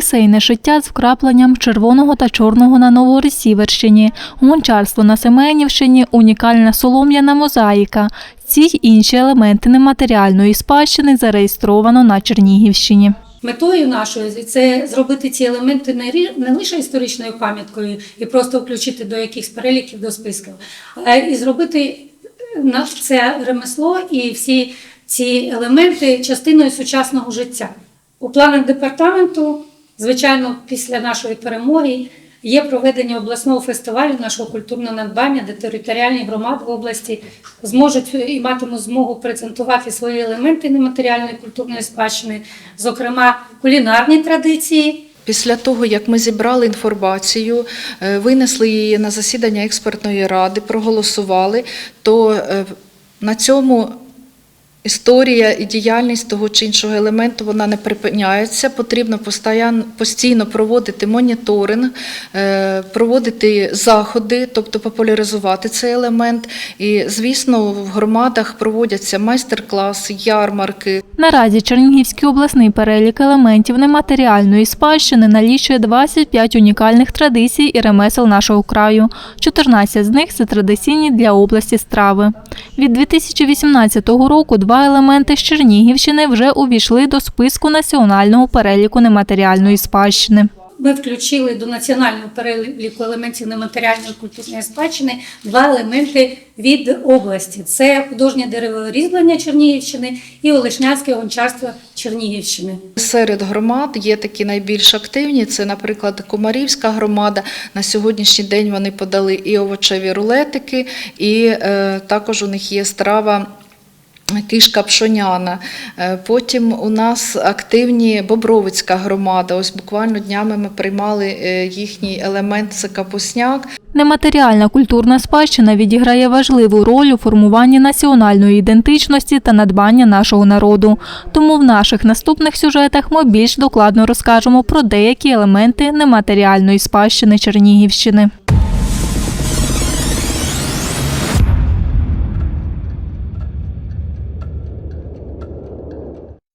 шосейне шиття з вкрапленням червоного та чорного на Новоросіверщині, гончарство на Семенівщині, унікальна солом'яна мозаїка. Ці й інші елементи нематеріальної спадщини зареєстровано на Чернігівщині. Метою нашою це зробити ці елементи не, не лише історичною пам'яткою і просто включити до якихось переліків, до списків, а і зробити це ремесло і всі ці елементи частиною сучасного життя. У планах департаменту, звичайно, після нашої перемоги є проведення обласного фестивалю нашого культурного надбання, де територіальні громади області зможуть і матимуть змогу презентувати свої елементи нематеріальної культурної спадщини, зокрема кулінарні традиції. Після того, як ми зібрали інформацію, е, винесли її на засідання експертної ради, проголосували, то е, на цьому історія і діяльність того чи іншого елементу вона не припиняється. Потрібно постійно проводити моніторинг, е, проводити заходи, тобто популяризувати цей елемент. І, звісно, в громадах проводяться майстер-класи, ярмарки, Наразі Чернігівський обласний перелік елементів нематеріальної спадщини налічує 25 унікальних традицій і ремесел нашого краю. 14 з них це традиційні для області страви. Від 2018 року два елементи з Чернігівщини вже увійшли до списку національного переліку нематеріальної спадщини. Ми включили до національного переліку елементів нематеріальної культурної спадщини два елементи від області: це художнє дереворізьблення Чернігівщини і Олешнянське гончарство Чернігівщини. Серед громад є такі найбільш активні. Це, наприклад, Комарівська громада. На сьогоднішній день вони подали і овочеві рулетики, і е, також у них є страва. Кишка пшоняна. Е, Потім у нас активні Бобровицька громада. Ось буквально днями ми приймали е, їхній елемент це капусняк. Нематеріальна культурна спадщина відіграє важливу роль у формуванні національної ідентичності та надбання нашого народу. Тому в наших наступних сюжетах ми більш докладно розкажемо про деякі елементи нематеріальної спадщини Чернігівщини.